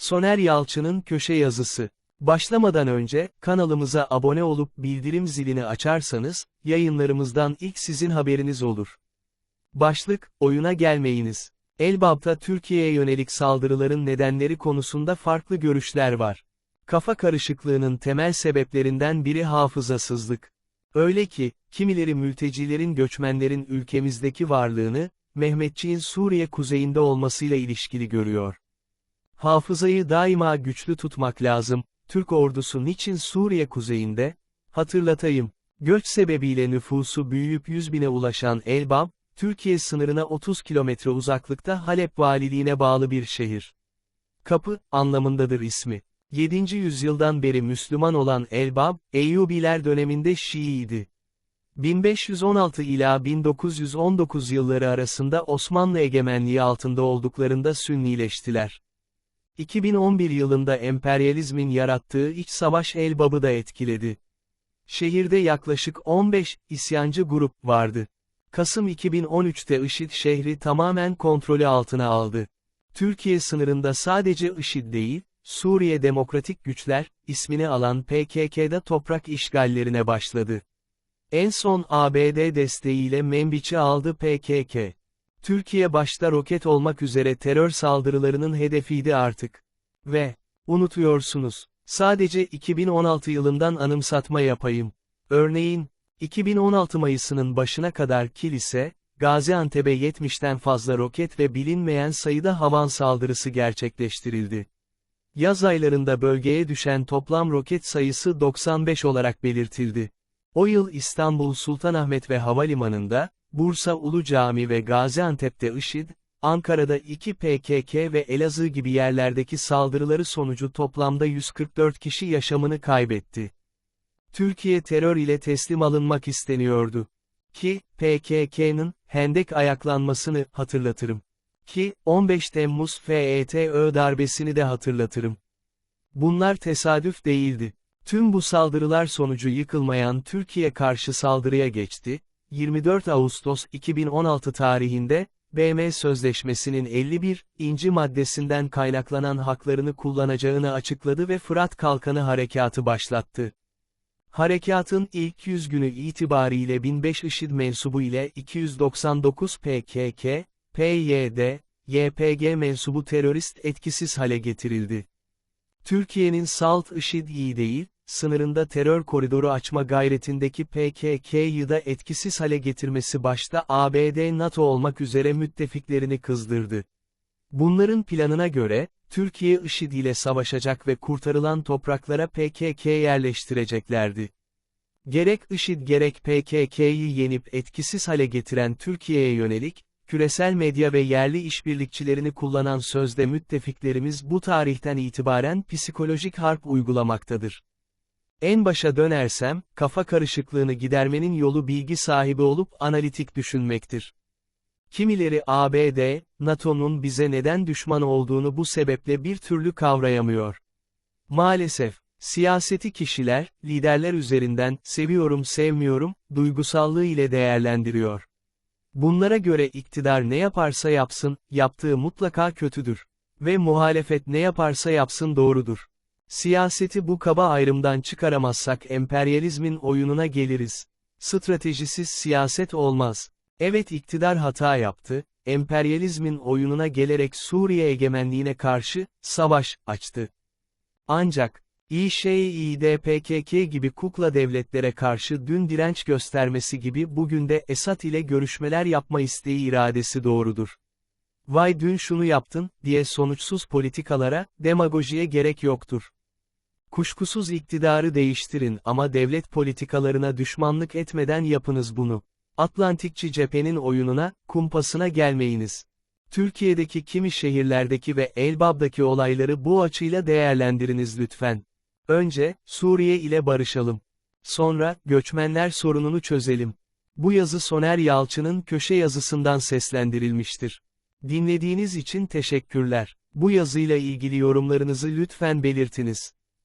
Soner Yalçın'ın köşe yazısı. Başlamadan önce, kanalımıza abone olup bildirim zilini açarsanız, yayınlarımızdan ilk sizin haberiniz olur. Başlık, oyuna gelmeyiniz. Elbap'ta Türkiye'ye yönelik saldırıların nedenleri konusunda farklı görüşler var. Kafa karışıklığının temel sebeplerinden biri hafızasızlık. Öyle ki, kimileri mültecilerin göçmenlerin ülkemizdeki varlığını, Mehmetçiğin Suriye kuzeyinde olmasıyla ilişkili görüyor. Hafızayı daima güçlü tutmak lazım, Türk ordusu niçin Suriye kuzeyinde? Hatırlatayım, göç sebebiyle nüfusu büyüyüp 100 bine ulaşan Elbap, Türkiye sınırına 30 kilometre uzaklıkta Halep valiliğine bağlı bir şehir. Kapı, anlamındadır ismi. 7. yüzyıldan beri Müslüman olan Elbab, Eyyubiler döneminde Şii'ydi. 1516 ila 1919 yılları arasında Osmanlı egemenliği altında olduklarında Sünnileştiler. 2011 yılında emperyalizmin yarattığı iç savaş Elbab'ı da etkiledi. Şehirde yaklaşık 15 isyancı grup vardı. Kasım 2013'te IŞİD şehri tamamen kontrolü altına aldı. Türkiye sınırında sadece IŞİD değil, Suriye Demokratik Güçler, ismini alan PKK'da toprak işgallerine başladı. En son ABD desteğiyle Membiç'i aldı PKK. Türkiye başta roket olmak üzere terör saldırılarının hedefiydi artık. Ve, unutuyorsunuz, sadece 2016 yılından anımsatma yapayım. Örneğin, 2016 Mayıs'ının başına kadar kilise, Gaziantep'e 70'ten fazla roket ve bilinmeyen sayıda havan saldırısı gerçekleştirildi. Yaz aylarında bölgeye düşen toplam roket sayısı 95 olarak belirtildi. O yıl İstanbul Sultanahmet ve Havalimanı'nda, Bursa Ulu Cami ve Gaziantep'te IŞİD, Ankara'da 2 PKK ve Elazığ gibi yerlerdeki saldırıları sonucu toplamda 144 kişi yaşamını kaybetti. Türkiye terör ile teslim alınmak isteniyordu. Ki, PKK'nın, Hendek ayaklanmasını hatırlatırım. Ki, 15 Temmuz FETÖ darbesini de hatırlatırım. Bunlar tesadüf değildi. Tüm bu saldırılar sonucu yıkılmayan Türkiye karşı saldırıya geçti, 24 Ağustos 2016 tarihinde, BM Sözleşmesi'nin 51. inci maddesinden kaynaklanan haklarını kullanacağını açıkladı ve Fırat Kalkanı Harekatı başlattı. Harekatın ilk 100 günü itibariyle 1005 IŞİD mensubu ile 299 PKK, PYD, YPG mensubu terörist etkisiz hale getirildi. Türkiye'nin Salt IŞİD iyi değil, sınırında terör koridoru açma gayretindeki PKK'yı da etkisiz hale getirmesi başta ABD NATO olmak üzere müttefiklerini kızdırdı. Bunların planına göre, Türkiye IŞİD ile savaşacak ve kurtarılan topraklara PKK yerleştireceklerdi. Gerek IŞİD gerek PKK'yı yenip etkisiz hale getiren Türkiye'ye yönelik, küresel medya ve yerli işbirlikçilerini kullanan sözde müttefiklerimiz bu tarihten itibaren psikolojik harp uygulamaktadır. En başa dönersem, kafa karışıklığını gidermenin yolu bilgi sahibi olup analitik düşünmektir. Kimileri ABD, NATO'nun bize neden düşman olduğunu bu sebeple bir türlü kavrayamıyor. Maalesef, siyaseti kişiler, liderler üzerinden, seviyorum sevmiyorum, duygusallığı ile değerlendiriyor. Bunlara göre iktidar ne yaparsa yapsın, yaptığı mutlaka kötüdür. Ve muhalefet ne yaparsa yapsın doğrudur. Siyaseti bu kaba ayrımdan çıkaramazsak emperyalizmin oyununa geliriz. Stratejisiz siyaset olmaz. Evet iktidar hata yaptı, emperyalizmin oyununa gelerek Suriye egemenliğine karşı, savaş, açtı. Ancak, İŞİD PKK gibi kukla devletlere karşı dün direnç göstermesi gibi bugün de Esad ile görüşmeler yapma isteği iradesi doğrudur. Vay dün şunu yaptın, diye sonuçsuz politikalara, demagojiye gerek yoktur. Kuşkusuz iktidarı değiştirin ama devlet politikalarına düşmanlık etmeden yapınız bunu. Atlantikçi cephenin oyununa, kumpasına gelmeyiniz. Türkiye'deki kimi şehirlerdeki ve Elbab'daki olayları bu açıyla değerlendiriniz lütfen. Önce, Suriye ile barışalım. Sonra, göçmenler sorununu çözelim. Bu yazı Soner Yalçın'ın köşe yazısından seslendirilmiştir. Dinlediğiniz için teşekkürler. Bu yazıyla ilgili yorumlarınızı lütfen belirtiniz.